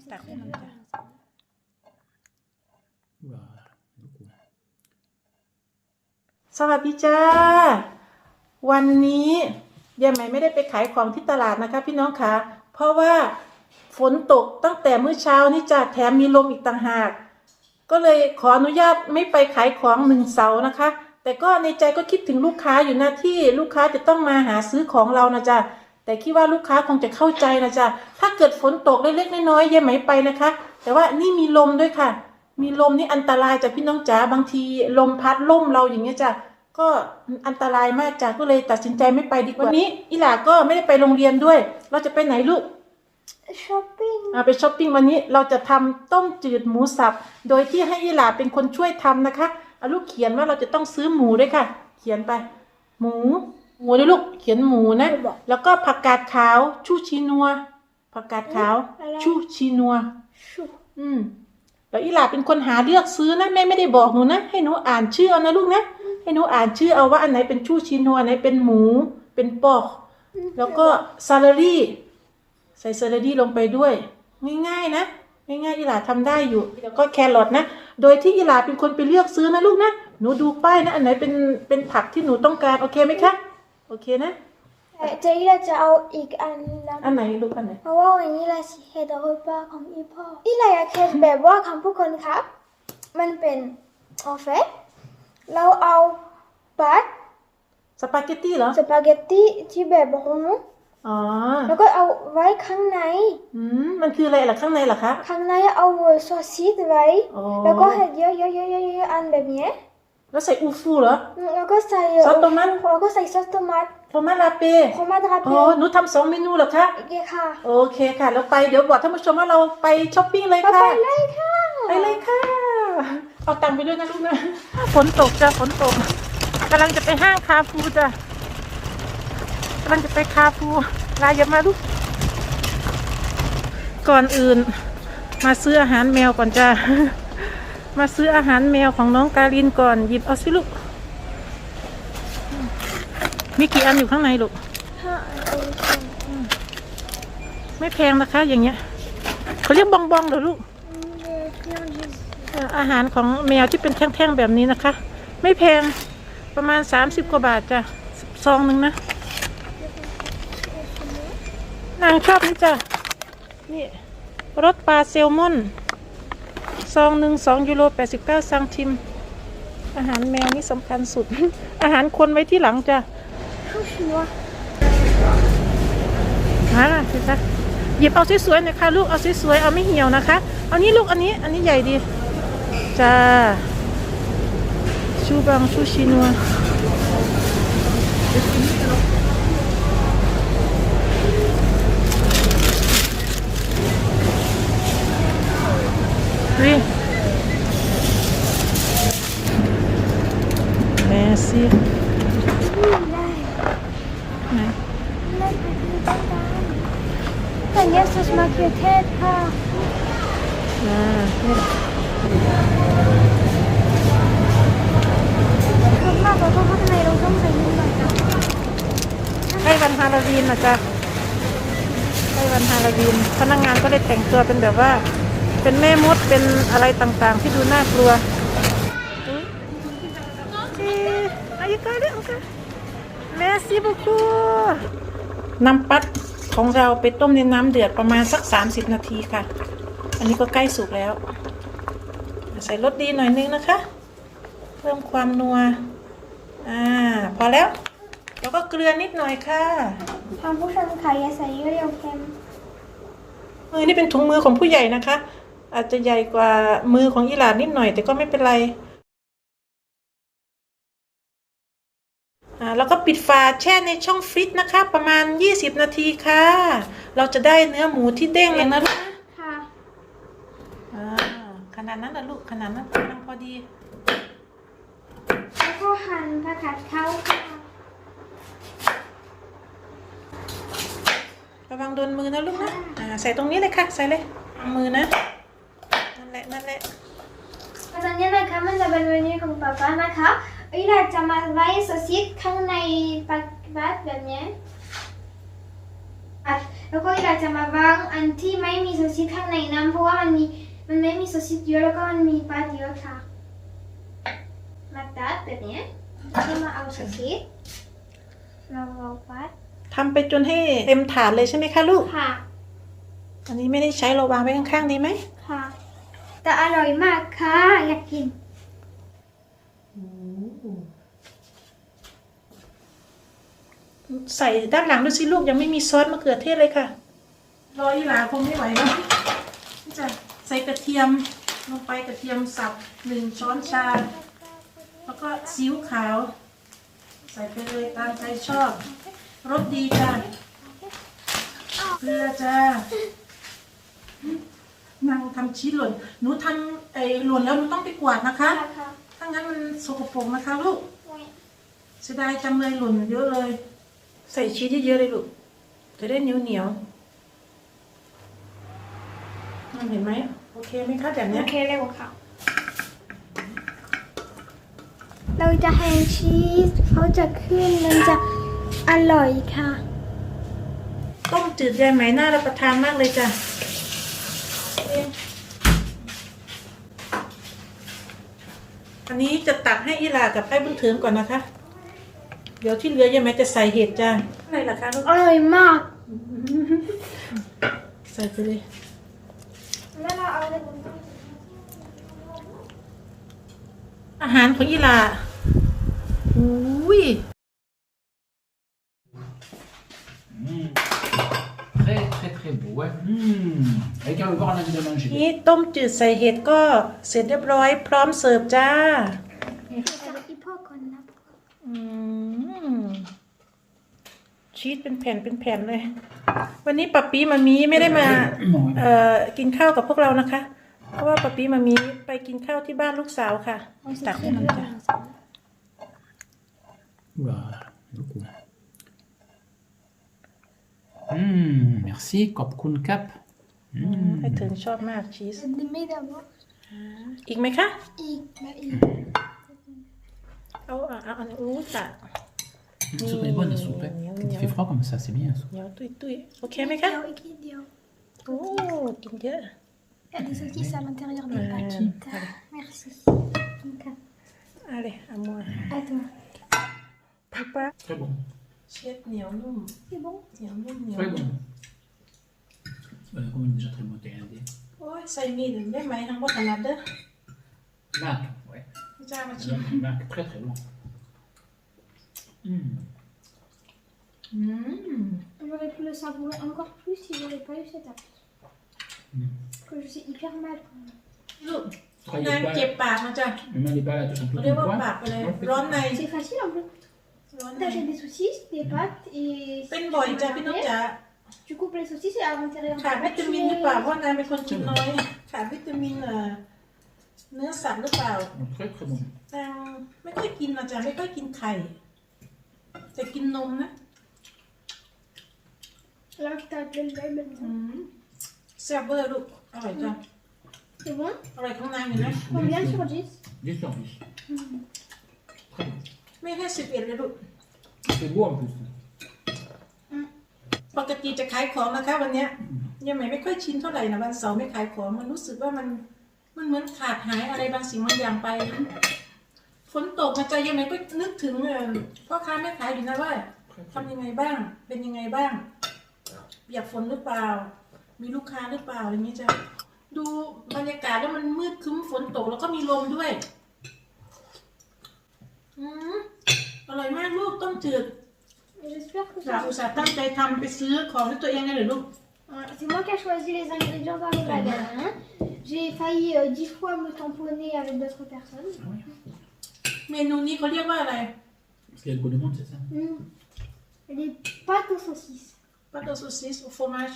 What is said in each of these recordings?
c'est T'as très raison, dur. t'as- Oula, beaucoup. สวัสดีจ้า วันนี้ยายไหมไม่ได้ไปขายของที่ตลาดนะคะ พี่น้องคะเพราะว่าฝนตกตั้งแต่มื้อเช้านี่จ้ะแถมมีลมอีกต่างหาก ก็เลยขออนุญาตไม่ไปขายของหนึ่งเสาร์นะคะ แต่ก็ในใจก็คิดถึงลูกค้าอยู่นะที่ลูกค้าจะต้องมาหาซื้อของเรานะจ๊ะ แต่คิดว่าลูกค้าคงจะเข้าใจนะจ๊ะถ้าเกิดฝนตกเล็กๆน้อยๆยายไหมไปนะคะ แต่ว่านี่มีลมด้วยค่ะ มีลมนี่อันตรายจ้ะพี่น้องจ๋าบางทีลมพัดล่มเราอย่างเงี้ยจ้ะก็อันตรายมากจ้ะก็เลยตัดสินใจไม่ไปดีกว่าวันนี้อีหลาก็ไม่ได้ไปโรงเรียนด้วย เราจะไปไหนลูก Shopping. อ่าไปช้อปปิ้งวันนี้เราจะทำต้มจืดหมูสับ โดยที่ให้อีหลาเป็นคนช่วยทำนะคะเอาลูกเขียนว่าเราจะต้องซื้อหมูด้วยค่ะ เขียนไป หมู หมูด้วยลูกเขียนหมูนะ แล้วก็ผักกาดขาว ชูชีนัวผักกาดขาวอะไรชูชีนัว Chou. อืมแล้วอีหลาเป็นคนหาเลือกซื้อนะแม่ไม่ได้บอกหนูนะให้หนูอ่านชื่อเอานะลูกนะให้หนูอ่านชื่อเอาว่าอันไหนเป็นชูชีนัวอันไหนเป็นหมู เป็นปอก แล้วก็ซาลารี่ใส่ซาลารี่ลงไปด้วย ง่ายๆนะง่ายๆอีหลาทำได้อยู่ แล้วก็แครอทนะ โดยที่อีหลาเป็นคนไปเลือกซื้อนะลูกนะหนูดูป้ายนะอันไหนเป็นเป็นผักที่หนูต้องการโอเคไหมคะ โอเคนะ Eh, จะอีลาจะเอาอีกอันละอันไหนลูกอันไหนเพราะว่าวันนี้เราสิเฮ็ดรูปาของอีพ่ออีลาอยากเฮ็ดแบบว่าคำพูดคนครับมันเป็นออฟเฟตเราเอาปัดสปาเกตตี้เหรอสปาเกตตีที่แบบรุงอ๋อแล้วก็เอาไว้ข้างในอืมมันคืออะไรล่ะข้างในล่ะคะ ข้างในเอาซอสซีสไว้อ๋อแล้วก็เฮ็ดเยอะๆๆๆอันแบบนี้ แล้วใส่อูฟูเหรออืมแล้วก็ใส่ซอสโตมัตแล้วก็ใส่ซอสโตมัตโทมาลาเปโคมาดราอ๋เปอหนูทำสองเมนูเหรอคะโอเคค่ะ โอเคค่ะ แล้วไปเดี๋ยวบอกท่านผู้ชมว่าเราไปช้อปปิ้งเลยไปค่ะเลยค่ะ ไปเลยค่ะ เอาตังค์ไปด้วยนะลูกนะ ฝนตกจ้ะฝนตกกำลังจะไปห้างคาฟูจ้ะกำลังจะไปคาฟูลาอย่ามาลูก ก่อนอื่นมาซื้ออาหารแมวก่อนจ้ะ มาซื้ออาหารแมวของน้องการินก่อน หยิบเอาสิลูก มีกี่อันอยู่ข้างในลูกห้าอันไม่แพงนะคะ อย่างเงี้ยเขาเรียกบองบองเหรอลูก อาหารของแมวที่เป็นแท่งๆแบบนี้นะคะ ไม่แพงประมาณ 30 กว่าบาทจ้ะซองหนึ่งนะ นางชอบนี่จ้ะนี่รสปลาแซลมอน องหนึ่งสองยูโรแปดสิบเก้าซังทิม อาหารแมวนี่สำคัญสุด อาหารคนไว้ที่หลังจ้ะข้าวชัวมาสิจ๊ะหยิบเอาสวยๆหน่อยค่ะลูกเอาสวยๆเอาไม่เหี่ยวนะคะ เอานี้ลูกอันนี้อันนี้ใหญ่ดีจ้าชูบังชูชินัว รีแมซี่ได้ไหนได้ไปที่บ้านแต่เนี้ยซุสมาเคียเทศค่ะอ่านี่แหละชอบมากแล้วก็ข้างในเราต้องใส่นิดหน่อยนะใกล้วันฮาโลวีนนะจ๊ะใกล้วันฮาโลวีนพนักงานก็เลยแต่งตัวเป็นแบบว่า เป็นแม่มดเป็นอะไรต่างๆ ที่ดูน่ากลัวอุ๊ยเอ๊ะอายุก็เรื่องค่ะแมซี่บุคูน้ำปัดของเราไปต้มในน้ำเดือดประมาณสัก 30 นาทีค่ะ อันนี้ก็ใกล้สุกแล้ว ใส่รสดีหน่อยนึงนะคะ เพิ่มความนัว อ่า พอแล้ว แล้วก็เกลือนิดหน่อยค่ะทางผู้ชมค่ะอย่าใส่เยอะเร็วเค็มมือนี่เป็นถุงมือของผู้ใหญ่นะคะ อาจจะใหญ่กว่ามือของอีหลานนิดหน่อยแต่ก็ไม่เป็นไรอ่าแล้วก็ปิดฝาแช่ในช่องฟรีซนะคะ ประมาณ 20 นาทีค่ะ เราจะได้เนื้อหมูที่เด้งเลยนะลูกนะค่ะอ่าขนาดนั้นนะลูกขนาดนั้นกำลังพอดีแล้วก็หั่นผักกาดขาวค่ะระวังโดนมือนะลูกนะอ่าใส่ตรงนี้เลยค่ะ ใส่เลยมือนะ นั่นแหละนั่นแหละตอนนี้นะคะมันจะเป็นเมนูของป๊าป๊านะคะอีหลาจะมาไว้ซอสซีสข้างในปากบัดแบบนี้อะแล้วก็อยากจะมาวางอันที่ไม่มีซอสซิสข้างในน้ำเพราะว่ามันมีมันไม่มีซอสซิสเยอะแล้วก็มันมีปลาเยอะค่ะ มาตัดแบบนี้แล้วก็มาเอาซอสซิสเราเอาปัดทำไปจนให้เต็มถาดเลยใช่ไหมคะลูก ค่ะ อันนี้ไม่ได้ใช้เราวางไว้ข้างๆดีไหม ค่ะ แต่อร่อยมากค่ะ อยากกิน ใส่ด้านหลังดูสิลูกยังไม่มีซอสมะเขือเทศเลยค่ะ รออีหลาคงไม่ไหวแล้วจะใส่กระเทียมลงไปกระเทียมสับหนึ่งช้อนชา แล้วก็ซีอิ๊วขาว ใส่ไปเลยตามใจชอบรสดีจ้ะเกลือจ้า นั่งทำชีสหล่น หนูทำไอ้หล่นแล้วหนูต้องไปกวาดนะคะค่ะถ้างั้นมันสกปรกนะคะลูกเสียดายจังเลยหล่นเยอะเลย ใส่ชีสเยอะๆเลยลูก จะได้เหนียวเหนียวๆมันเห็นไหม โอเคไหมคะแบบเนี้โอยเคเลยค่ะ เราจะแฮมชีสเขาจะขึ้นมันจะอร่อยค่ะ ต้มจืดยายไหมน่ารับประทานมากเลยจ้ะ อันนี้จะตักให้อีหลากับไอ้บุญเถิมก่อนนะคะ เดี๋ยวที่เหลือยายไหมจะใส่เห็ดจ้าอะไรล่ะคะลูกอร่อยมาก ใส่ไปเลยแล้วเราเอาอะไรอาหารของอีหลาอุ้ย Très très très beau, ouais. Mmh. Avec un voir l'envie de manger. นี่ต้มจืดใส่เห็ดก็เสร็จเรียบร้อยพร้อมเสิร์ฟจ้าจะอีพ่อก่อนนะอืมชีสเป็นแผ่นเป็นแผ่นเลย วันนี้ปัปปี้มามีไม่ได้มา เอ่อกินข้าวกับพวกเรานะคะ เพราะว่าปัปปี้มามีไปกินข้าวที่บ้านลูกสาวค่ะตักให้มันจ้ะ Oula, Mmh, merci, Kop Kun Kap. ให้ถึงชอบมากชีส ไม่ได้บอก อีกไหมคะ อีกและอีก เอาเอาเอาอันนี้อู้จ้ะ La soupe elle est bonne, la soupe. hein. Miaou, Quand il miaou. fait froid comme ça, c'est bien. la soupe. เหนียวตุยตุยโอเคไหมคะ เดียวอีกนิดเดียว โอ้กินเยอะ Il y a des saucisses à l'intérieur des paquets. Merci. Donc, อะไรอามัว à toi. ป้าป้า Très bon. C'est bon. Très bon. Välkommen till soy Miden. Vem är han ouais. Très très bon. Hmm. Hmm. J'aurais pu le savourer encore plus si j'avais pas eu cet axe. Hmm. Je sais hyper mal. Look. N'inquiète pas, Ne pas tout. C'est facile en plus. ร้อนใน T'achètes des saucisses, des pâtes et. เป็น si บ่อย tu จ้ะ veux พี่นุ๊ก marier, จ๋า Tu coupes les saucisses et à l'intérieur. ขาด tu วิตามินห mets- รือเปล่าเพราะนางเป็นคนกินน้อย ขาดวิตามินเอ่อเนื้อสัตว์หรือเปล่า Oh, Très très bon. นางไม่ค่อยกินนะจ๊ะไม่ค่อยกินไข่ แต่กินนมนะ Là, t'as de lait อื maintenant. มแซ่บเบอร์ลูกอร่อยจ้ะ C'est bon อร่อยของนางอยู่นะ Combien sur 10 10 sur 10. Très bon. ไม่ให้สิบเอ็ดเลยลูก C'est beau en plus. ปกติจะขายของนะคะวันเนี้ยยังไม่ไม่ค่อยชินเท่าไหร่นะวันเสาร์ไม่ขายของมันรู้สึกว่ามัน มันเหมือนขาดหายอะไรบางสิ่งบางอย่างไปฝนตกนะจ๊ะยังไงก็นึกถึงเออพ่อค้าแม่ขายอยู่นะว่าทำยังไงบ้าง เป็นยังไงบ้างเปียกฝนหรือเปล่า มีลูกค้าหรือเปล่าอะไรอย่างนี้จ้ะดูบรรยากาศแล้วมันมืดครึ้มฝนตกแล้วก็มีลมด้วย อืม ต้มจืด J'espère que จาก ça. อุตส่าห์ตั้งใจทำไปซื้อของด้วยตัวเองเลยเหรอลูก Ouais, C'est moi qui ai choisi les ingrédients dans les magasins. J'ai failli euh, dix fois me tamponner avec d'autres personnes. Ah ouais. เมนูนี้เขาเรียกว่าอะไร Parce qu'il y a le goût de monde, c'est ça Mm. Les pâtes aux saucisses. ปาโตซูซิสโฟมาช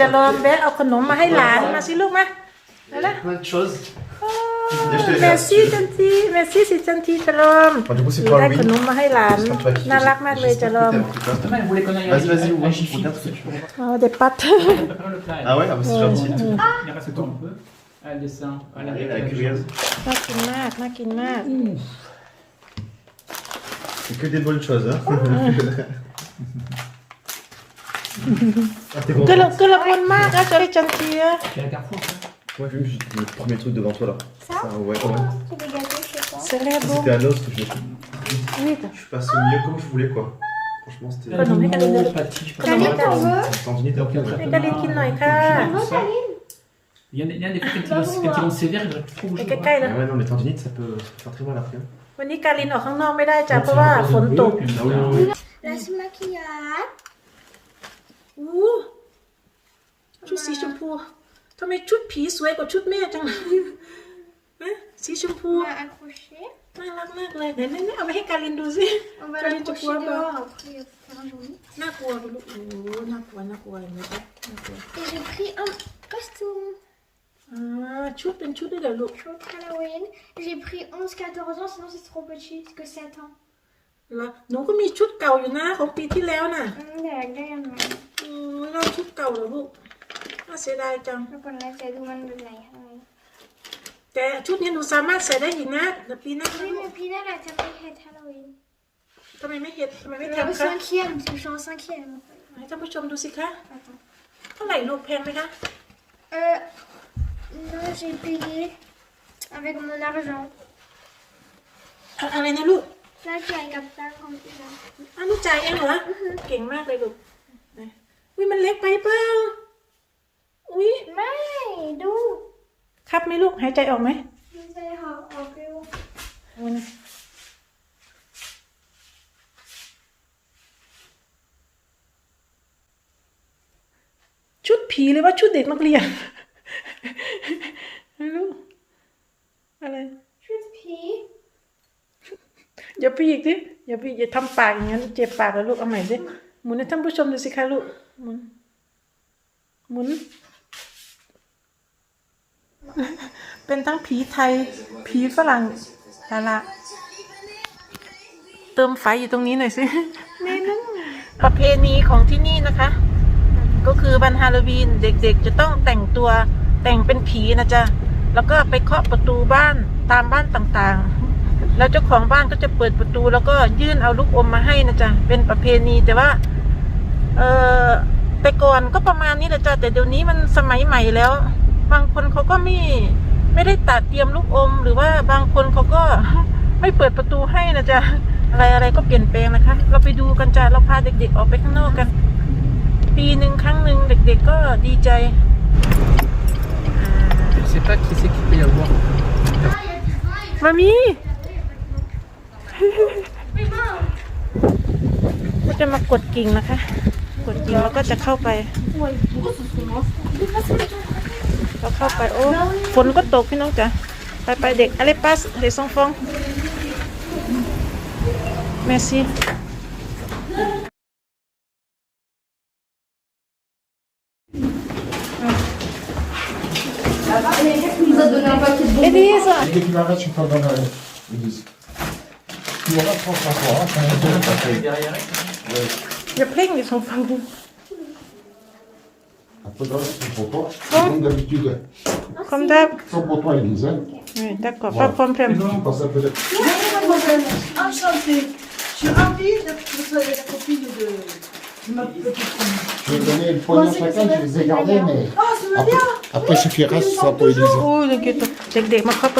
จะรอแบะเอาขนมมาให้หลานมาสิลูกมา เอาละ Plein de choses. merci gentil merci c'est gentil จะรอม Bon, du coup, c'est ได้ pour ข Halloween. นมมาให้หลาน J'espère que tu vas kiffer. น่ารักมากเลยจะรอม J'espère que t'aimes tout ça. Demain, elle voulait qu'on aille Vas-y, vas-y, à- ouvre, à Jiffy. regarde ce que tu veux. อ๋อเด็ดปัด On prépare le plat. Ah ouais, ah bah, c'est gentil. Il reste encore un peu. Elle descend. Elle Allez, arrive la avec curieuse. น่ากินมากน่ากินมาก C'est que des bonnes choses. Hein. Ah, t'es bon ก็ละก็ละมุนมากอะจะได้จันเจีย C'est la Carrefour, ça Moi, j'ai juste le premier truc devant toi là. Ça ouais, ouais. C'est des gâteaux, je sais pas. เสร็จแล้วบุก C'était un os que je l'ai นี่จ้ะ Je passe au milieu comme je voulais quoi. Franchement, c'était. Pas non, mais qu'elle est- pâtis, je sais pas Caline, comment t'en on appelle veux ça. Tendinite Donc, après. après, Mais Caline, qu'il n'en ait qu'à. tout ça. Il y en a, il y en a des fois, quand ils ont- quand ils ont sévère, ils doivent trop ไป bouger. ใกล้ๆเลย Ah ouais, non, mais tendinite, ça peut, ça peut faire très mal après. hein. วันนี้การินออกข้างนอกไม่ได้จ้ะเพราะว่าฝนตก Ah oui, oui, oui. Laisse maquillage. อู้ชุดสีชมพู ทำไมชุดผีสวยกว่าชุดแม่จังเลยฮะสีชมพู On va accrocher. น่ารักมากเลยไหนๆๆเอาไปให้การินดูสิ On va Caline, tu l'accrocher pourras pas. dehors après euh, faire un joli. น่ากลัวลูกโอ้โหน่ากลัวน่ากลัวเห็นไหมคะน่ากลัว Et j'ai pris un costume. อ่าชุดเป็นชุดด้วยเหรอลูก Chaud Halloween. J'ai pris 11-14 ans, sinon c'est trop petit, c'est que 7 ans. เหรอหนูก็มีชุดเก่าอยู่นะของปีที่แล้วน่ะ Hum, de la gamme. อืมเราชุดเก่าเหรอลูก น่าเสียดายจัง Donc on a fait demande de la Halloween. แต่ชุดนี้หนูสามารถใส่ได้อีกนะเดี๋ยวปีหน้า Oui, mais puis là, la table est Halloween. ทำไมไม่เห็นทำไมไม่ Le ทำคะ cinquième, parce que je suis en cinquième. ให้ท่านผู้ชมดูสิคะ Attends. เท่าไหร่ลูกแพงไหมคะ Euh, non, j'ai payé avec mon argent. อะอะไรนะลูก Là, j'ai un capteur comme ça. อ้าวลูกจ่ายเองเหรอ เก่งมากเลยลูกไหนอุ้ยมันเล็กไปเปล่า อุ้ย Mais, d'où ครับไหมลูกหายใจออกไหม Je sais, en en plus. เอานะชุดผีหรือว่าชุดเด็กนักเรียนไม่รู้อะไร Je suis fille. อย่าไปอีกสิอย่าไปอย่าทำปากอย่างนั้นเจ็บปากแล้วลูกเอาใหม่สิหมุนให้ท่านผู้ชมดูสิคะลูกหมุนหมุน เป็นทั้งผีไทย ผีฝรั่งละละเติมไฟอยู่ตรงนี้หน่อยสิประเพณีของที่นี่นะคะ ก็คือวันฮาโลวีนเด็กๆ จะต้องแต่งตัวแต่งเป็นผีนะจ๊ะแล้วก็ไปเคาะประตูบ้านตามบ้านต่างๆ แล้วเจ้าของบ้านก็จะเปิดประตู แล้วก็ยื่นเอาลูกอมมาให้นะจ๊ะเป็นประเพณีแต่ว่า เออแต่ก่อนก็ประมาณนี้แหละจ้ะแต่เดี๋ยวนี้มันสมัยใหม่แล้ว บางคนเขาก็ไม่ ไม่ได้ตัดเตรียมลูกอม หรือว่าบางคนเขาก็ไม่เปิดประตูให้นะจ๊ะอะไรอะไรก็เปลี่ยนแปลงนะคะ เราไปดูกันจ้ะเราพาเด็กๆออกไปข้างนอกกัน ปีหนึ่งครั้งหนึ่งเด็ก ๆ ก็ดีใจ Je sais pas qui c'est qui peut y avoir. มามีก็จะมากดกิ่งนะคะ กดกิ่งแล้วก็จะเข้าไป เราเข้าไปโอ้ฝนก็ตกพี่น้องจ๋าไปไปเด็กอะไรปัสเด็กสองฟองเมสซี่ Elisa Dès que tu l'arrêtes, tu parles dans la Élise. Tu auras 30 fois, hein, quand même, ça fait. Derrière, อย่าเพ่งดิสองฟัง Après, là, c'est pour toi. Comme d'habitude. คอมดับ C'est pour toi, Élise. Hein. oui d'accord pas de problème Tu passes un peu de... Enchantée. Je suis ravie de que vous soyez la copine de, de ma petite fille. Je vais donner le poignet à chacun, je les ai gardés, mais. Oh, ça va Après, bien après, ce qui reste, ce sera pour Élise. โอ้ยเด็กๆเด็กๆมาเคาะ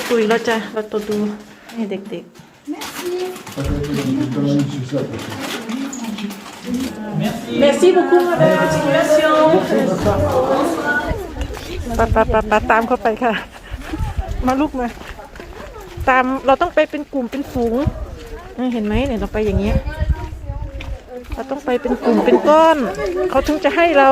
merci beaucoup madame continuation ปะปะปะปะตามเข้าไปค่ะ มาลูกมา ตามเราต้องไปเป็นกลุ่มเป็นฝูงเออเห็นไหมเนี่ยเราไปอย่างเงี้ย เราต้องไปเป็นกลุ่มเป็นก้อน เขาถึงจะให้เรา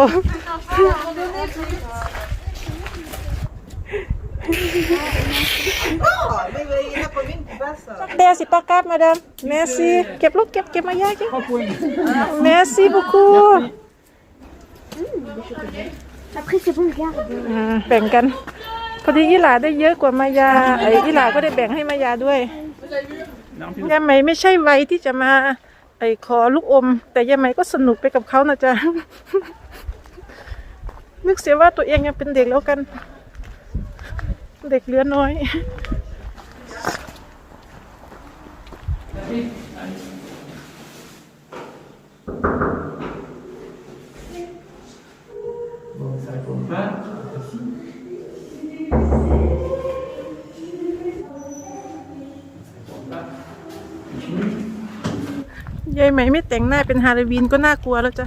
Merci pas cap, madame. Merci. เก็บลูกเก็บเก็บมายาเก็บ Merci beaucoup. Après, c'est bon, regarde. อ่าแบ่งกัน พอดียี่หลาได้เยอะกว่ามายาไอ้ยี่หลาก็ได้แบ่งให้มายาด้วยยาไหมไม่ใช่ไวที่จะมาไอขอลูกอม แต่ยาไหมก็สนุกไปกับเขานะจ๊ะนึกเสียว่าตัวเองยังเป็นเด็กแล้วกัน เด็กเลือน้อย ยายไหมไม่แต่งหน้าเป็นฮาโลวีนก็น่ากลัวแล้วจ้ะ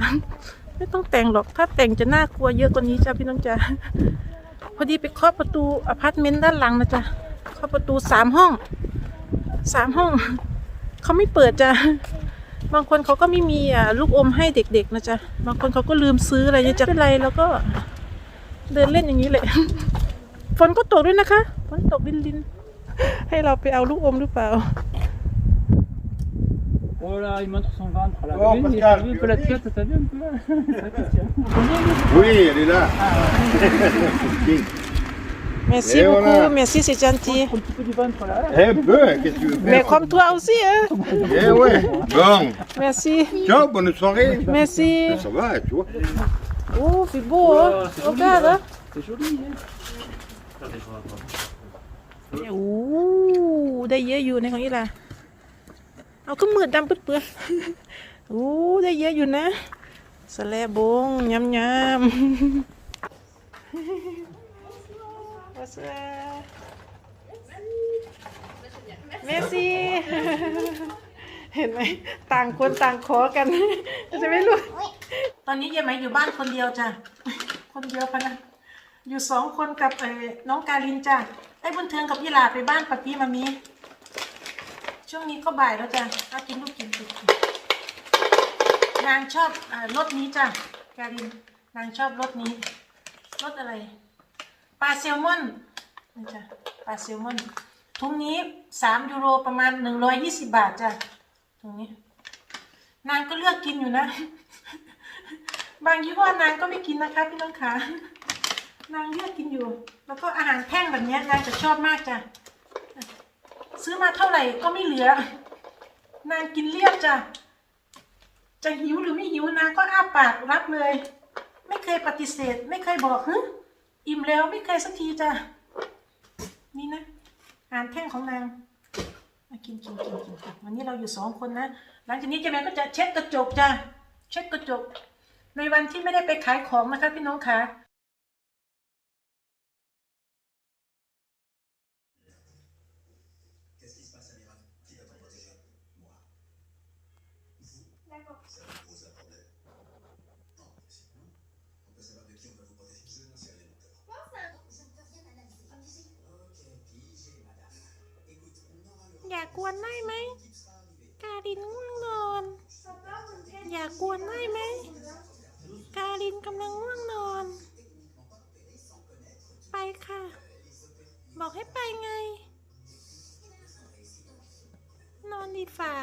ไม่ต้องแต่งหรอก ถ้าแต่งจะน่ากลัวเยอะกว่านี้จ้ะพี่น้องจ้ะ พอดีไปเคาะประตูอพาร์ตเมนต์ด้านหลังนะจ้ะเคาะประตูสามห้อง สามห้อง เขาไม่เปิดจ้ะบางคนเขาก็ไม่มีอะลูกอมให้เด็กๆนะจ๊ะบางคนเขาก็ลืมซื้ออะไรเนี่ยจะเป็นไรแล้วก็เดินเล่นอย่างนี้เลยฝนก็ตกด้วยนะคะฝนตกลินลินๆให้เราไปเอาลูกอมหรือเปล่า Voilà, il montre son ventre là. Oh, Oui, Pascal, il tu peut la veux tête, t'as vu un peu là Ça fait tiens. Oui, elle est là. Merci Et beaucoup, voilà. merci c'est gentil. Un petit peu du ventre là. Un peu, qu'est-ce que tu veux Mais faire comme toi aussi, hein. Eh ouais. Bon, Merci, ciao, bonne soirée. merci. Ça va, tu vois. Oh, c'est beau, hein. Ouais, c'est joli, Regarde, ouais. hein. C'est joli. Hein. โอ้ได้เยอะอยู่ในของอีหล่ะเอาก็มืดดำปึ๊ดเปื้อนโอ้ได้เยอะอยู่นะสแลบงยำยำ What's up เมซี่เห็นไหมต่างคนต่างขอกันจะไม่รู้ ตอนนี้ยายไหมอยู่บ้านคนเดียวจ้ะ คนเดียวพะนะ อยู่สองคนกับเอ่อน้องการินจ้ะ ไอ้บุญเทืองกับยี่หลาไปบ้านปะปี้มามี ช่วงนี้ก็บ่ายแล้วจ้ะถ้ากินลูกกินติดนางชอบอารสนี้จ้ะการิน นางชอบรสนี้รสอะไร ปลาแซลมอนนี่จ้ะปลาแซลมอนถุงนี้สามยูโรประมาณหนึ่งร้อยยี่สิบบาทจ้ะถุงนี้ นางก็เลือกกินอยู่นะ บางยี่ห้อนางก็ไม่กินนะคะพี่น้องขานางเลือกกินอยู่ แล้วก็อาหารแท่งแบบนี้นางจะชอบมากจ้ะซื้อมาเท่าไหร่ก็ไม่เหลือ นางกินเรียบจ้ะจะหิวหรือไม่หิวนางก็อ้าปากรับเลย ไม่เคยปฏิเสธ ไม่เคยบอกฮึ อิ่มแล้วไม่เคยสักทีจ้ะ นี่นะอาหานแท่งของนางกินกินกินกินวันนี้เราอยู่สองคนนะ หลังจากนี้เจ๊แม่ก็จะเช็ดกระจกจ้ะ เช็ดกระจก ในวันที่ไม่ได้ไปขายของนะคะพี่น้องคะ กวนได้ไหมกาลินง่วงนอน อย่ากวนได้ไหมกาลินกำลังง่วงนอน ไปค่ะ บอกให้ไปไง นอนดีฝ่า